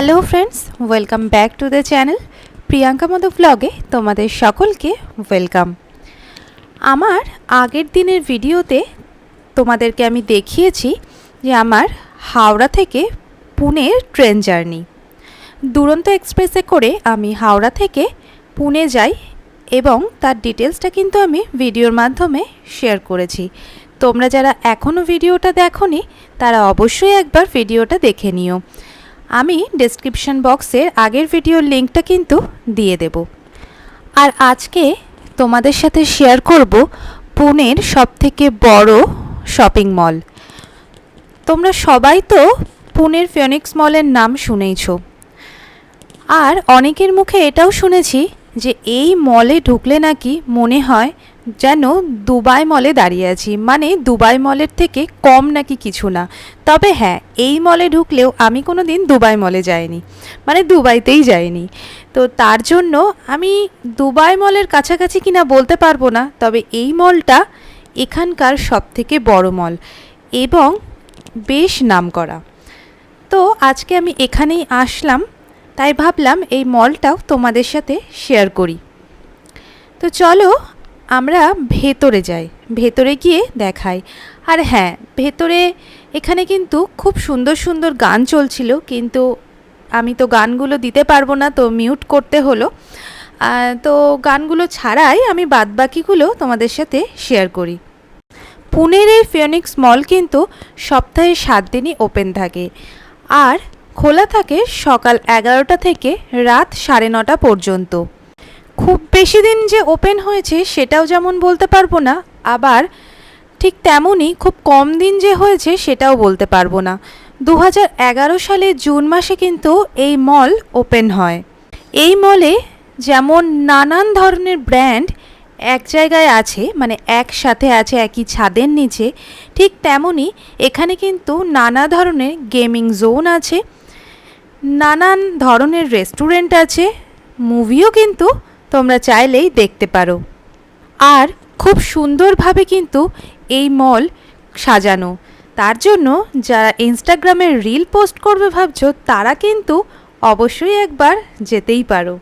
Hello friends, welcome back to the channel. Priyanka মতো ব্লগে তোমাদের সকলকে ওয়েলকাম। আমার আগের দিনের ভিডিওতে তোমাদেরকে আমি দেখিয়েছি যে আমার হাওড়া থেকে পুনের ট্রেন জার্নি। দুরন্ত এক্সপ্রেসে করে আমি হাওড়া থেকে পুনে যাই এবং তার ডিটেলসটা কিন্তু আমি ভিডিওর মাধ্যমে শেয়ার করেছি। তোমরা যারা এখনও ভিডিওটা দেখোনি, তারা অবশ্যই একবার ভিডিওটা দেখে নিও। আমি ডেসক্রিপশন বক্সের আগের ভিডিওর লিঙ্কটা কিন্তু দিয়ে দেব। আর আজকে তোমাদের সাথে শেয়ার করব পুনের সবথেকে বড় শপিং মল তোমরা সবাই তো পুনের ফিওনিক্স মলের নাম শুনেইছো। আর অনেকের মুখে এটাও শুনেছি যে এই মলে ঢুকলে নাকি মনে হয় যেন দুবাই মলে দাঁড়িয়ে আছি। মানে দুবাই মলের থেকে কম নাকি কিছু না। তবে হ্যাঁ এই মলে ঢুকলেও আমি কোনো দিন দুবাই মলে যাইনি। মানে দুবাইতেই যাইনি। তো তার জন্য আমি দুবাই মলের কাছাকাছি কিনা বলতে পারব না, তবে এই মলটা এখানকার সবথেকে বড় মল এবং বেশ নামকরা। তো আজকে আমি এখানেই আসলাম, তাই ভাবলাম এই মলটাও তোমাদের সাথে শেয়ার করি। তো চলো আমরা ভেতরে যাই, ভেতরে গিয়ে দেখাই। আর হ্যাঁ ভেতরে এখানে কিন্তু খুব সুন্দর সুন্দর গান চলছিল, কিন্তু আমি তো গানগুলো দিতে পারব না, তো মিউট করতে হলো। তো গানগুলো ছাড়াই আমি বাদবাকিগুলো তোমাদের সাথে শেয়ার করি। পুনের এই ফিওনিক্স মল কিন্তু সপ্তাহে সাত দিনই ওপেন থাকে। আর খোলা থাকে সকাল এগারোটা থেকে রাত সাড়ে নটা পর্যন্ত। খুব বেশি দিন যে ওপেন হয়েছে সেটাও যেমন বলতে পারব না, আবার ঠিক তেমনই খুব কম দিন যে হয়েছে সেটাও বলতে পারব না। দু সালে জুন মাসে কিন্তু এই মল ওপেন হয়। এই মলে যেমন নানান ধরনের ব্র্যান্ড এক জায়গায় আছে মানে একসাথে আছে, একই ছাদের নিচে, ঠিক তেমনই এখানে কিন্তু নানা ধরনের গেমিং জোন আছে, নানান ধরনের রেস্টুরেন্ট আছে মুভিও কিন্তু তোমরা চাইলেই দেখতে পারো। আর খুব সুন্দরভাবে কিন্তু এই মল সাজানো। তার জন্য যারা ইনস্টাগ্রামে রিল পোস্ট করবে ভাবছ, তারা কিন্তু অবশ্যই একবার যেতেই পারো।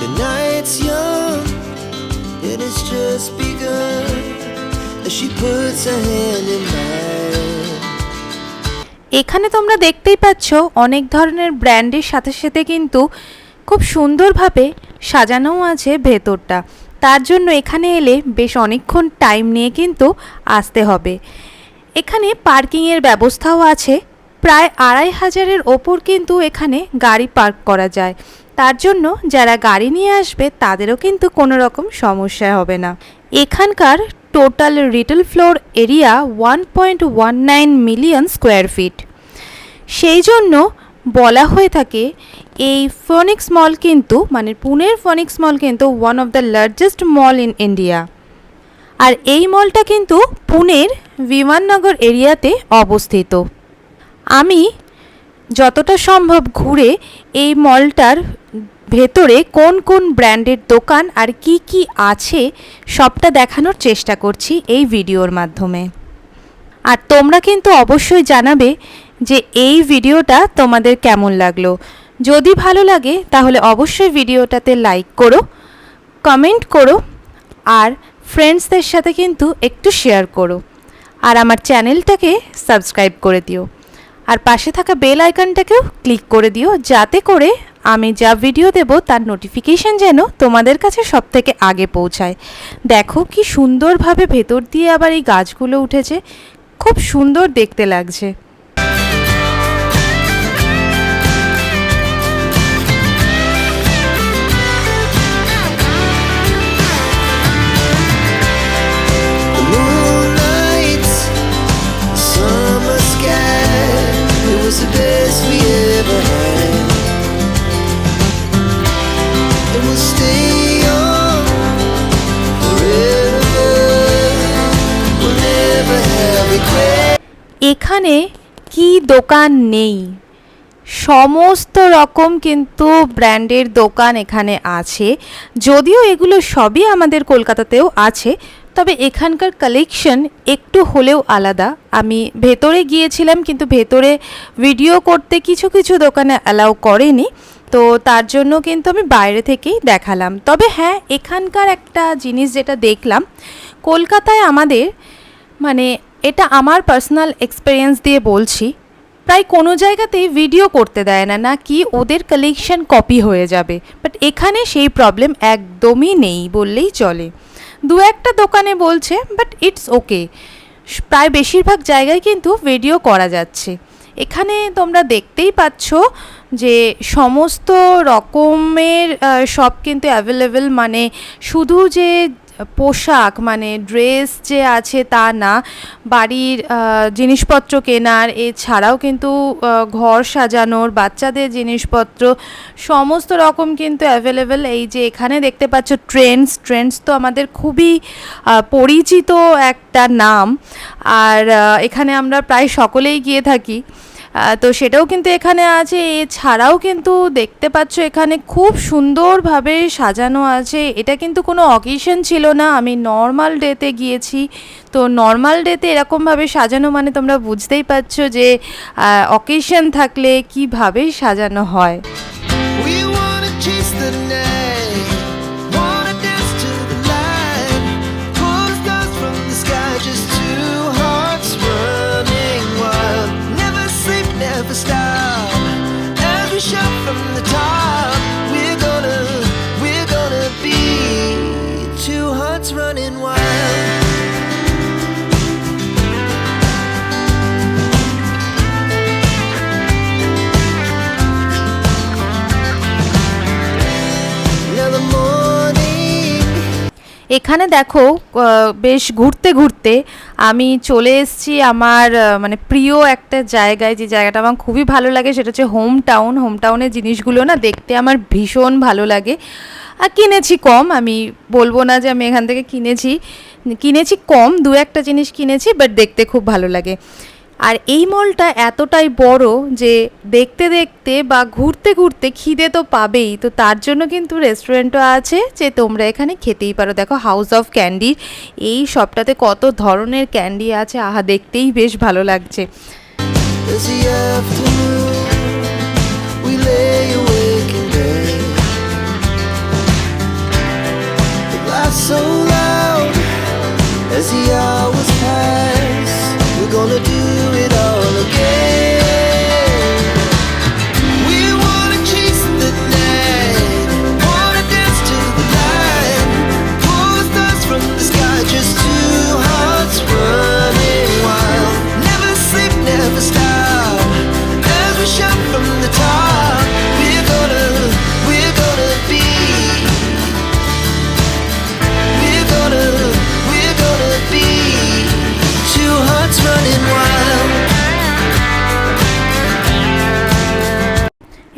The night's young. And it's just begun as she puts her hand in mine. এখানে তোমরা দেখতেই পাচ্ছ অনেক ধরনের ব্র্যান্ডের সাথে সাথে কিন্তু খুব সুন্দরভাবে সাজানোও আছে ভেতরটা। তার জন্য এখানে এলে বেশ অনেকক্ষণ টাইম নিয়ে কিন্তু আসতে হবে। এখানে পার্কিংয়ের ব্যবস্থাও আছে। প্রায় আড়াই হাজারের ওপর কিন্তু এখানে গাড়ি পার্ক করা যায়। তার জন্য যারা গাড়ি নিয়ে আসবে, তাদেরও কিন্তু কোনো রকম সমস্যা হবে না। এখানকার total retail floor area one point one nine million square feet সেই জন্য বলা হয়ে থাকে, এই ফোনিক্স মল কিন্তু মানে পুনের ফোনিক্স মল কিন্তু one of the largest mall in India আর এই মলটা কিন্তু পুনের বিমাননগর এরিয়াতে অবস্থিত। আমি যতটা সম্ভব ঘুরে এই মলটার ভেতরে কোন কোন ব্র্যান্ডের দোকান আর কি কি আছে সবটা দেখানোর চেষ্টা করছি এই ভিডিওর মাধ্যমে। আর তোমরা কিন্তু অবশ্যই জানাবে যে এই ভিডিওটা তোমাদের কেমন লাগল। যদি ভালো লাগে, তাহলে অবশ্যই ভিডিওটাতে লাইক করো, কমেন্ট করো, আর ফ্রেন্ডসদের সাথে কিন্তু একটু শেয়ার করো। আর আমার চ্যানেলটাকে সাবস্ক্রাইব করে দিও। আর পাশে থাকা বেল আইকনটাকেও ক্লিক করে দিও, যাতে করে আমি যা ভিডিও দেব তার নোটিফিকেশান যেন তোমাদের কাছে সব থেকে আগে পৌঁছায়। দেখো কি সুন্দরভাবে ভেতর দিয়ে আবার এই গাছগুলো উঠেছে। খুব সুন্দর দেখতে লাগছে। এখানে কি দোকান নেই? সমস্ত রকম কিন্তু ব্র্যান্ডের দোকান এখানে আছে। যদিও এগুলো সবই আমাদের কলকাতাতেও আছে, তবে এখানকার কালেকশন একটু হলেও আলাদা। আমি ভেতরে গিয়েছিলাম, কিন্তু ভেতরে ভিডিও করতে কিছু কিছু দোকানে অ্যালাউ করেনি, তো তার জন্য কিন্তু আমি বাইরে থেকেই দেখালাম। তবে হ্যাঁ এখানকার একটা জিনিস যেটা দেখলাম, কলকাতায় আমাদের মানে এটা আমার পার্সোনাল এক্সপিরিয়েন্স দিয়ে বলছি, প্রায় কোনো জায়গাতেই ভিডিও করতে দেয় না না কি ওদের কালেকশন কপি হয়ে যাবে। বাট এখানে সেই প্রবলেম একদমই নেই বললেই চলে। দু একটা দোকানে বলছে বাট ইটস ওকে প্রায় বেশিরভাগ জায়গায় কিন্তু ভিডিও করা যাচ্ছে। এখানে তোমরা দেখতেই পাচ্ছ যে সমস্ত রকমের সব কিন্তু অ্যাভেলেবেল মানে শুধু যে পোশাক মানে ড্রেস যে আছে তা না, বাড়ির জিনিসপত্র কেনার, এছাড়াও কিন্তু ঘর সাজানোর, বাচ্চাদের জিনিসপত্র, সমস্ত রকম কিন্তু অ্যাভেলেবেল এই যে এখানে দেখতে পাচ্ছ ট্রেন্ডস ট্রেন্ডস তো আমাদের খুবই পরিচিত একটা নাম। আর এখানে আমরা প্রায় সকলেই গিয়ে থাকি। তো সেটাও কিন্তু এখানে আছে। এছাড়াও কিন্তু দেখতে পাচ্ছ এখানে খুব সুন্দরভাবে সাজানো আছে। এটা কিন্তু কোনো অকেশন ছিল না। আমি নর্মাল ডেতে গিয়েছি। তো নর্মাল ডেতে এরকমভাবে সাজানো মানে তোমরা বুঝতেই পারছ যে অকেশন থাকলে কীভাবে সাজানো হয়। এখানে দেখো বেশ ঘুরতে ঘুরতে আমি চলে এসেছি আমার মানে প্রিয় একটা জায়গায়। যে জায়গাটা আমার খুবই ভালো লাগে সেটা হচ্ছে হোম টাউন হোম টাউনের জিনিসগুলো না দেখতে আমার ভীষণ ভালো লাগে। আর কিনেছি কম, আমি বলব না যে আমি এখান থেকে কিনেছি। কিনেছি কম, দু একটা জিনিস কিনেছি বাট দেখতে খুব ভালো লাগে। আর এই মলটা এতটাই বড় যে দেখতে দেখতে বা ঘুরতে ঘুরতে খিদে তো পাবেই। তো তার জন্য কিন্তু রেস্টুরেন্টও আছে যে তোমরা এখানে খেতেই পারো। দেখো হাউস অফ ক্যান্ডি এই সবটাতে কত ধরনের ক্যান্ডি আছে, আহা, দেখতেই বেশ ভালো লাগছে। So loud, as the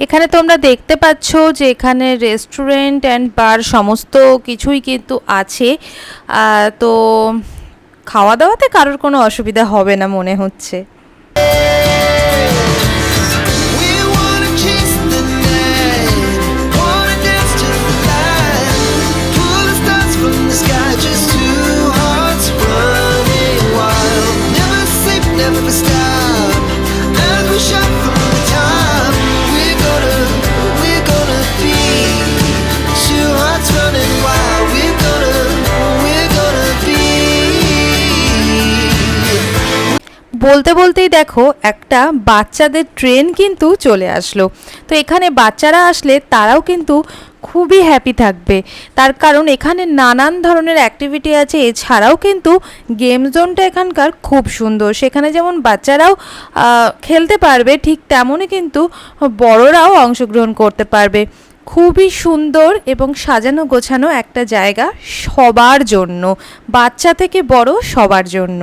এখানে তোমরা দেখতে পাচ্ছ যে এখানে রেস্টুরেন্ট অ্যান্ড বার সমস্ত কিছুই কিন্তু আছে। তো খাওয়া দাওয়াতে কারোর কোনো অসুবিধা হবে না মনে হচ্ছে। বলতে বলতেই দেখো, একটা বাচ্চাদের ট্রেন কিন্তু চলে আসলো। তো এখানে বাচ্চারা আসলে তারাও কিন্তু খুবই হ্যাপি থাকবে। তার কারণ এখানে নানান ধরনের অ্যাক্টিভিটি আছে, এছাড়াও কিন্তু গেম জোনটা এখানকার খুব সুন্দর। সেখানে যেমন বাচ্চারাও খেলতে পারবে, ঠিক তেমনই কিন্তু বড়রাও অংশগ্রহণ করতে পারবে। খুবই সুন্দর এবং সাজানো গোছানো একটা জায়গা সবার জন্য। বাচ্চা থেকে বড় সবার জন্য।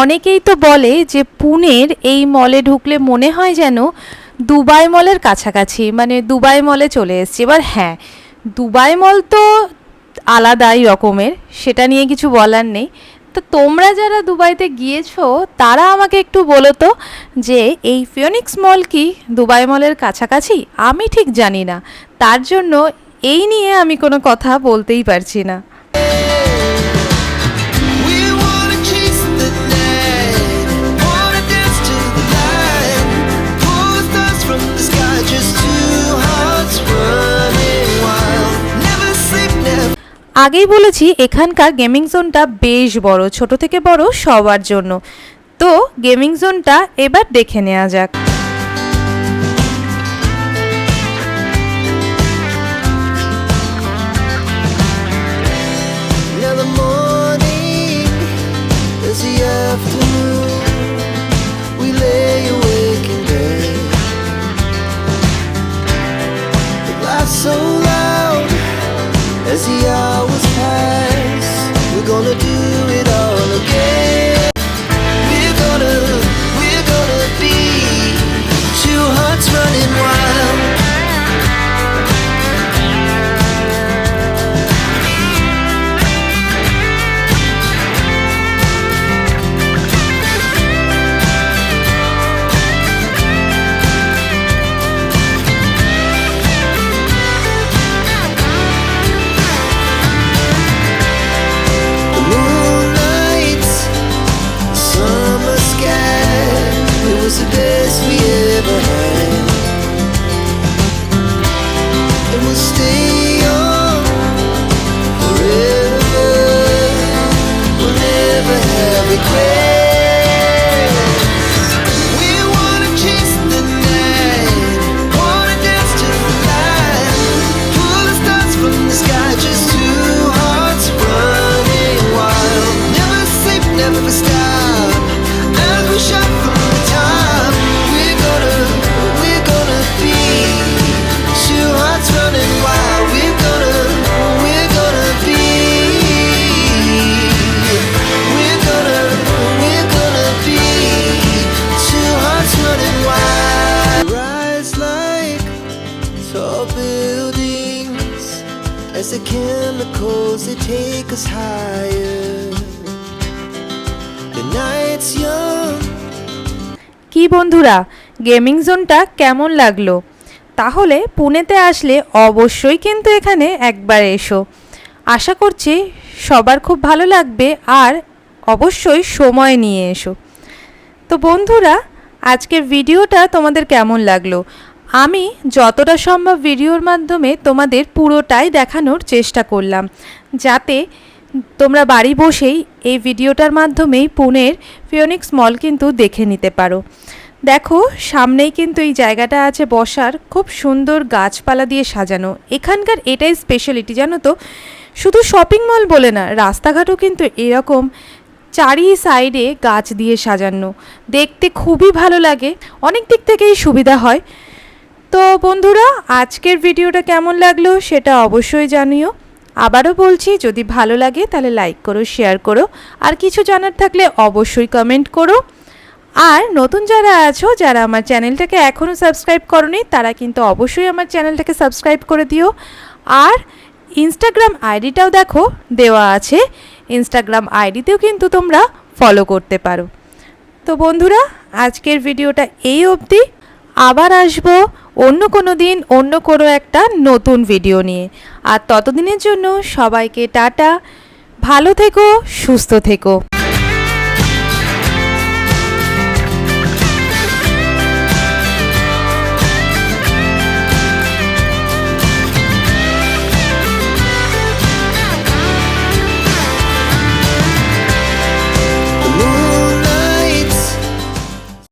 অনেকেই তো বলে যে পুনের এই মলে ঢুকলে মনে হয় যেন দুবাই মলের কাছাকাছি মানে দুবাই মলে চলে এসেছি। এবার হ্যাঁ দুবাই মল তো আলাদাই রকমের, সেটা নিয়ে কিছু বলার নেই। তো তোমরা যারা দুবাইতে গিয়েছো, তারা আমাকে একটু বলো তো যে এই ফিওনিক্স মল কি দুবাই মলের কাছাকাছি? আমি ঠিক জানি না। তার জন্য এই নিয়ে আমি কোনো কথা বলতেই পারছি না। আগেই বলেছি, এখানকার গেমিং জোনটা বেশ বড়, ছোট থেকে বড় সবার জন্য। তো গেমিং জোনটা এবার দেখে নেওয়া যাক। Was the best we ever had. And we'll stay young forever. We'll never have regrets. We wanna take us higher. The night's young. কি বন্ধুরা, গেমিং জোনটা কেমন লাগল তাহলে পুনেতে আসলে অবশ্যই কিন্তু এখানে একবার এসো আশা করছি সবার খুব ভালো লাগবে আর অবশ্যই সময় নিয়ে এসো তো বন্ধুরা, আজকের ভিডিওটা তোমাদের কেমন লাগল আমি যতটা সম্ভব ভিডিওর মাধ্যমে তোমাদের পুরোটাই দেখানোর চেষ্টা করলাম, যাতে তোমরা বাড়ি বসেই এই ভিডিওটার মাধ্যমেই পুনের ফিওনিক্স মল কিন্তু দেখে নিতে পারো। দেখো, সামনেই কিন্তু এই জায়গাটা আছে বসার, খুব সুন্দর গাছপালা দিয়ে সাজানো। এখানকার এটাই স্পেশালিটি জানো তো? শুধু শপিং মল বলে না, রাস্তাঘাটও কিন্তু এরকম চারি সাইডে গাছ দিয়ে সাজানো। দেখতে খুবই ভালো লাগে। অনেক দিক থেকেই সুবিধা হয়। তো বন্ধুরা, আজকের ভিডিওটা কেমন লাগল সেটা অবশ্যই জানিও। আবারও বলছি, যদি ভালো লাগে তাহলে লাইক করো, শেয়ার করো, আর কিছু জানার থাকলে অবশ্যই কমেন্ট করো। আর নতুন যারা আছো, যারা আমার চ্যানেলটাকে এখনও সাবস্ক্রাইব করনি, তারা কিন্তু অবশ্যই আমার চ্যানেলটাকে সাবস্ক্রাইব করে দিও। আর ইনস্টাগ্রাম আইডিটাও দেখো, দেওয়া আছে। ইনস্টাগ্রাম আইডিতেও কিন্তু তোমরা ফলো করতে পারো। তো বন্ধুরা, আজকের ভিডিওটা এই অবধি। আবার আসব অন্য কোনো দিন, অন্য কোনো একটা নতুন ভিডিও নিয়ে। আর ততদিনের জন্য সবাইকে টাটা। ভালো থেকো, সুস্থ থেকো।